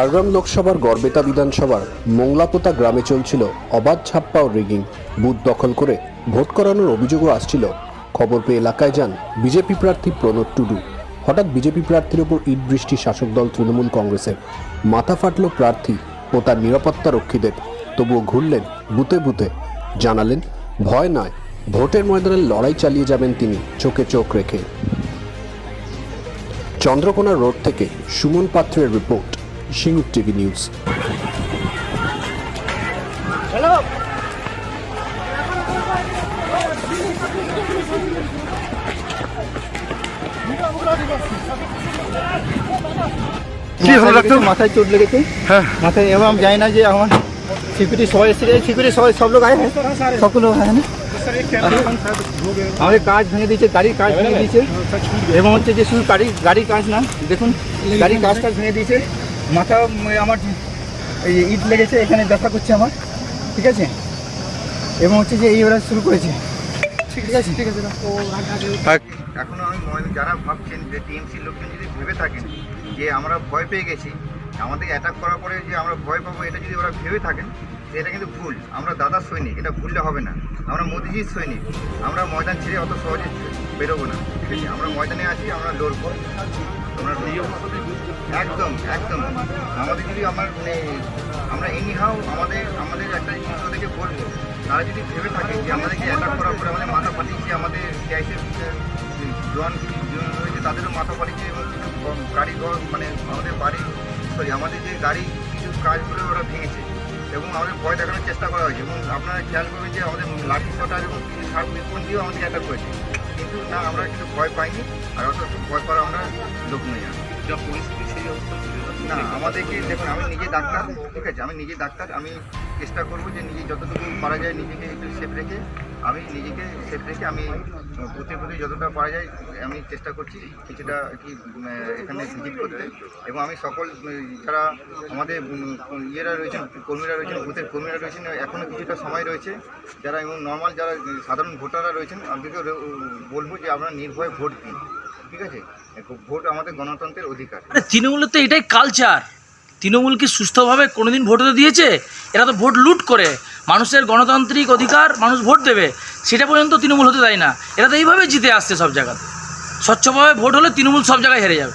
ঝাড়গ্রাম লোকসভার গড়বেতা বিধানসভার মোংলাপোতা গ্রামে চলছিল অবাধ ছাপ্পা ও রিগিং। বুথ দখল করে ভোট করানোর অভিযোগও আসছিল। খবর পেয়ে এলাকায় যান বিজেপি প্রার্থী প্রণব টুডু। হঠাৎ বিজেপি প্রার্থীর ওপর ইট বৃষ্টি শাসক দল তৃণমূল কংগ্রেসের। মাথা ফাটল প্রার্থী ও তার নিরাপত্তা রক্ষীদের। তবুও ঘুরলেন বুতে বুতে জানালেন, ভয় নয়, ভোটের ময়দানে লড়াই চালিয়ে যাবেন তিনি, চোখে চোখ রেখে। চন্দ্রকোনা রোড থেকে সুমন পাত্রের রিপোর্ট। Singur TV news. কি হলো ডাক্তার? মাথায় চোট লেগেছে? হ্যাঁ। মাথায় এবং আমি জানি না যে আমার সিকিউরিটি সবাই এসেছে সিকিউরিটি সবাই সব লোক আয় হ্যাঁ? সব লোক আয় না? আমাদের কাজ ভেঙে দিয়েছে গাড়ির কাজ ভেঙে দিয়েছে। এবং হচ্ছে যে শুধু গাড়ি গাড়ির কাজ না দেখুন গাড়ির কাজ টাজ ভেঙে দিয়েছে। মাথা আমার এই ইট লেগেছে এখানে ব্যথা করছে আমার ঠিক আছে? এবং হচ্ছে যে এই ওরা শুরু করেছে। ঠিক আছে? ঠিক আছে আর এখনও আমি যারা ভাবছেন যে টিএমসি লোকজন যদি ভেবে থাকেন যে আমরা ভয় পেয়ে গেছি আমাদের অ্যাটাক করার পরে যে আমরা ভয় পাবো, এটা যদি ওরা ভেবে থাকেন, এটা কিন্তু ভুল। আমরা দাদা সৈনিক, এটা ভুললে হবে না। আমরা মোদিজির সৈনিক। আমরা ময়দান ছেড়ে অত সহজে বেরোবো না। ঠিক আছে? আমরা ময়দানে আছি, আমরা লড়বো। আমরা একদম একদম। আমাদের যদি আমার মানে আমরা এনিহাও আমাদের আমাদের একটা জিনিস ওদেরকে বলব। তারা যদি ভেবে থাকে যে আমাদেরকে অ্যাটাক করার পরে আমাদের মাথা ফাটিয়েছে, আমাদের সিআইসিএফ জোয়ান জন রয়েছে, তাদেরও মাথা ফাটিয়েছে এবং গাড়ি ঘর মানে আমাদের সরি, আমাদের যে গাড়ি কিছু কাজগুলো ওরা ভেঙেছে এবং আমাদের ভয় দেখানোর চেষ্টা করা হয়েছে এবং আপনারা খেয়াল করবেন যে আমাদের লাঠি কটা এবং ষাট বিস্ফোরণ দিয়েও আমাদের অ্যাটাক করেছে। কিন্তু না, আমরা কিছু ভয় পাইনি আর অত ভয় পাওয়ার আমরা লোক নই যা না, আমাদেরকে দেখুন, আমি নিজে ডাক্তার, ঠিক আছে? আমি নিজে ডাক্তার, আমি চেষ্টা করব যে নিজে যতটুকু পারা যায় নিজেকে একটু সেফ রেখে, আমি নিজেকে সেফ রেখে, আমি প্রতি প্রতি যতটা পারা যায়, আমি চেষ্টা করছি কিছুটা কি এখানে ভিজিট করতে। এবং আমি সকল যারা আমাদের ইয়েরা রয়েছেন, কর্মীরা রয়েছেন, বুথের কর্মীরা রয়েছেন এখনও কিছুটা সময় রয়েছে। যারা এবং নর্মাল যারা সাধারণ ভোটাররা রয়েছেন আমাদেরকে বলব যে আপনারা নির্ভয়ে ভোট দিন ঠিক আছে? ভোট আমাদের গণতন্ত্রের অধিকার। আরে তৃণমূলের তো এটাই কালচার তৃণমূল কি সুস্থভাবে কোনোদিন ভোট তো দিয়েছে? এরা তো ভোট লুট করে। মানুষের গণতান্ত্রিক অধিকার মানুষ ভোট দেবে। সেটা পর্যন্ত তৃণমূল হতে দেয় না। এরা তো এইভাবে জিতে আসছে সব জায়গাতে। স্বচ্ছভাবে ভোট হলে তৃণমূল সব জায়গায় হেরে যাবে।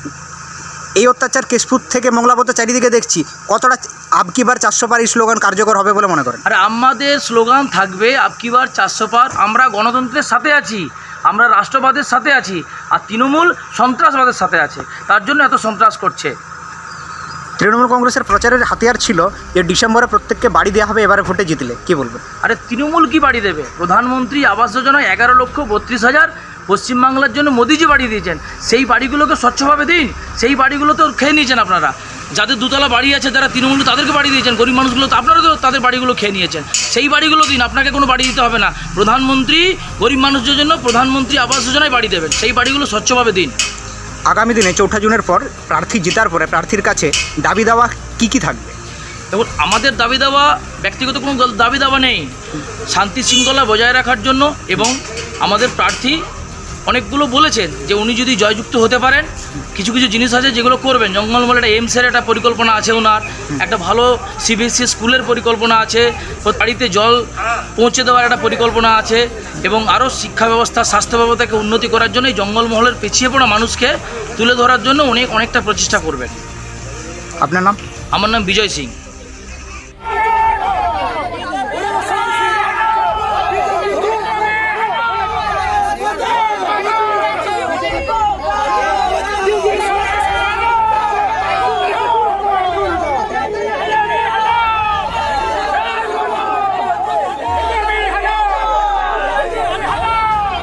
এই অত্যাচার কেশপুর থেকে মঙ্গলাবত চারিদিকে দেখছি। কতটা আবকিবার চারশো পার এই স্লোগান কার্যকর হবে বলে মনে করেন? আর আমাদের স্লোগান থাকবে আপকিবার চারশো পার আমরা গণতন্ত্রের সাথে আছি আমরা রাষ্ট্রবাদের সাথে আছি আর তৃণমূল সন্ত্রাসবাদের সাথে আছে। তার জন্য এত সন্ত্রাস করছে। তৃণমূল কংগ্রেসের প্রচারের হাতিয়ার ছিল যে ডিসেম্বরে প্রত্যেককে বাড়ি দেওয়া হবে এবারে ভোটে জিতলে। কি বলবেন? আরে তৃণমূল কি বাড়ি দেবে? প্রধানমন্ত্রী আবাস যোজনায় এগারো লক্ষ বত্রিশ হাজার পশ্চিমবাংলার জন্য মোদিজি বাড়ি দিয়েছেন। সেই বাড়িগুলোকে স্বচ্ছভাবে দিন সেই বাড়িগুলো তো খেয়ে নিয়েছেন আপনারা। যাদের দুতলা বাড়ি আছে যারা তৃণমূল তাদেরকে বাড়ি দিয়েছেন। গরিব মানুষগুলো তো আপনারা তো তাদের বাড়িগুলো খেয়ে নিয়েছেন। সেই বাড়িগুলো দিন আপনাকে কোনো বাড়ি দিতে হবে না। প্রধানমন্ত্রী গরিব মানুষদের জন্য প্রধানমন্ত্রী আবাস যোজনায় বাড়ি দেবেন। সেই বাড়িগুলো স্বচ্ছভাবে দিন। আগামী দিনে চৌঠা জুনের পর প্রার্থী জেতার পরে প্রার্থীর কাছে দাবি দেওয়া কি কি থাকবে? দেখুন আমাদের দাবি দাওয়া ব্যক্তিগত কোনো দাবি দাওয়া নেই। শান্তি শৃঙ্খলা বজায় রাখার জন্য এবং আমাদের প্রার্থী অনেকগুলো বলেছেন যে উনি যদি জয়যুক্ত হতে পারেন কিছু কিছু জিনিস আছে যেগুলো করবেন। জঙ্গলমহলে একটা এইমসের একটা পরিকল্পনা আছে ওনার একটা ভালো সিবিএসসি স্কুলের পরিকল্পনা আছে বাড়িতে জল পৌঁছে দেওয়ার একটা পরিকল্পনা আছে এবং আরও শিক্ষা ব্যবস্থা স্বাস্থ্য ব্যবস্থাকে উন্নতি করার জন্য এই জঙ্গলমহলের পিছিয়ে পড়া মানুষকে তুলে ধরার জন্য অনেক অনেকটা প্রচেষ্টা করবেন। আপনার নাম? আমার নাম বিজয় সিং।